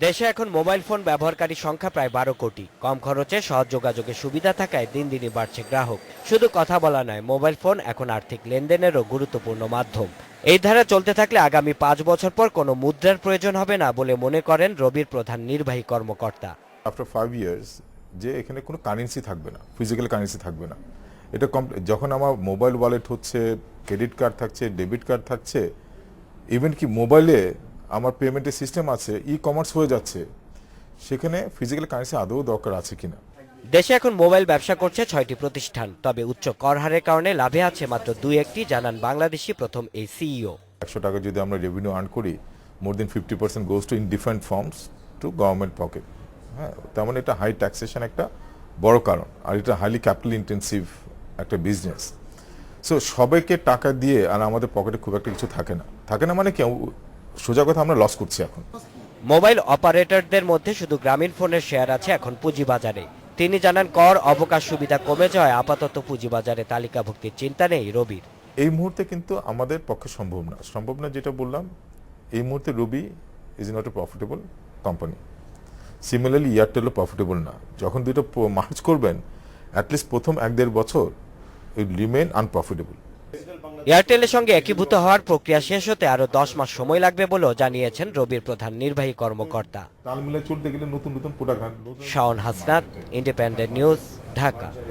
দেশে এখন mobile phone ব্যবহারকারীর সংখ্যা প্রায় বারো কোটি। কম খরচে সহজ যোগাযোগের সুবিধা থাকায় দিন দিনই বাড়ছে গ্রাহক। শুধু কথা বলা নয়, মোবাইল ফোন এখন আর্থিক লেনদেনেরও গুরুত্বপূর্ণ মাধ্যম। এই ধারা চলতে থাকলে আগামী পাঁচ বছর পর কোনো মুদ্রার প্রয়োজন হবে না বলে মনে করেন রবির প্রধান নির্বাহী কর্মকর্তা। আফটার ফাইভ ইয়ার্স যে এখানে কোনো কারেন্সি থাকবে না ফিজিক্যাল কারেন্সি থাকবে না। এটা কম- যখন আমার মোবাইল ওয়ালেট হচ্ছে ক্রেডিট কার্ড থাকছে ডেবিট কার্ড থাকছে ইভেন কি মোবাইলে আমার পেমেন্টের সিস্টেম আছে ই কমার্স হয়ে যাচ্ছে সেখানে ফিজিক্যাল কারেন্সি আদৌ দরকার আছে কিনা? দেশে এখন মোবাইল ব্যবসা করছে ছয়টি প্রতিষ্ঠান তবে উচ্চ কর হারের কারণে লাভে আছে মাত্র দুই একটি জানান বাংলাদেশি প্রথম এই সিইও একশো টাকা যদি আমরা রেভিনিউ আর্ন করি more than fifty percent goes to in different forms to government pocket হ্যাঁ তেমন মানে এটা হাই ট্যাক্সেশন একটা বড় কারণ আর এটা হাইলি ক্যাপিটাল ইন্টেন্সিভ একটা বিজনেস সো সবাইকে টাকা দিয়ে আর আমাদের পকেটে খুব একটা কিছু থাকে না। থাকে না মানে কি? সোজা কথা আমরা লস করছি এখন। মোবাইল অপারেটরদের মধ্যে শুধু গ্রামীণ ফোনের শেয়ার আছে এখন পুঁজিবাজারে। তিনি জানান কর অবকাশ সুবিধা কমে যাওয়ায় আপাতত পুঁজিবাজারে তালিকাভুক্তির চিন্তা নেই রবির। এই মুহূর্তে কিন্তু আমাদের পক্ষে সম্ভব না। সম্ভব না যেটা বললাম এই মুহূর্তে Robi is not a profitable company similarly এয়ারটেলও profitable না। যখন দুটো মার্চ করবেন অ্যাটলিস্ট প্রথম এক দেড় বছর ইট রিমেন আনপ্রফিটেবল এয়ারটেলের সঙ্গে একীভূত হওয়ার প্রক্রিয়া শেষ হতে আরও দশ মাস সময় লাগবে বলেও জানিয়েছেন রবির প্রধান নির্বাহী কর্মকর্তা। Shaon Hasnat independent news Dhaka.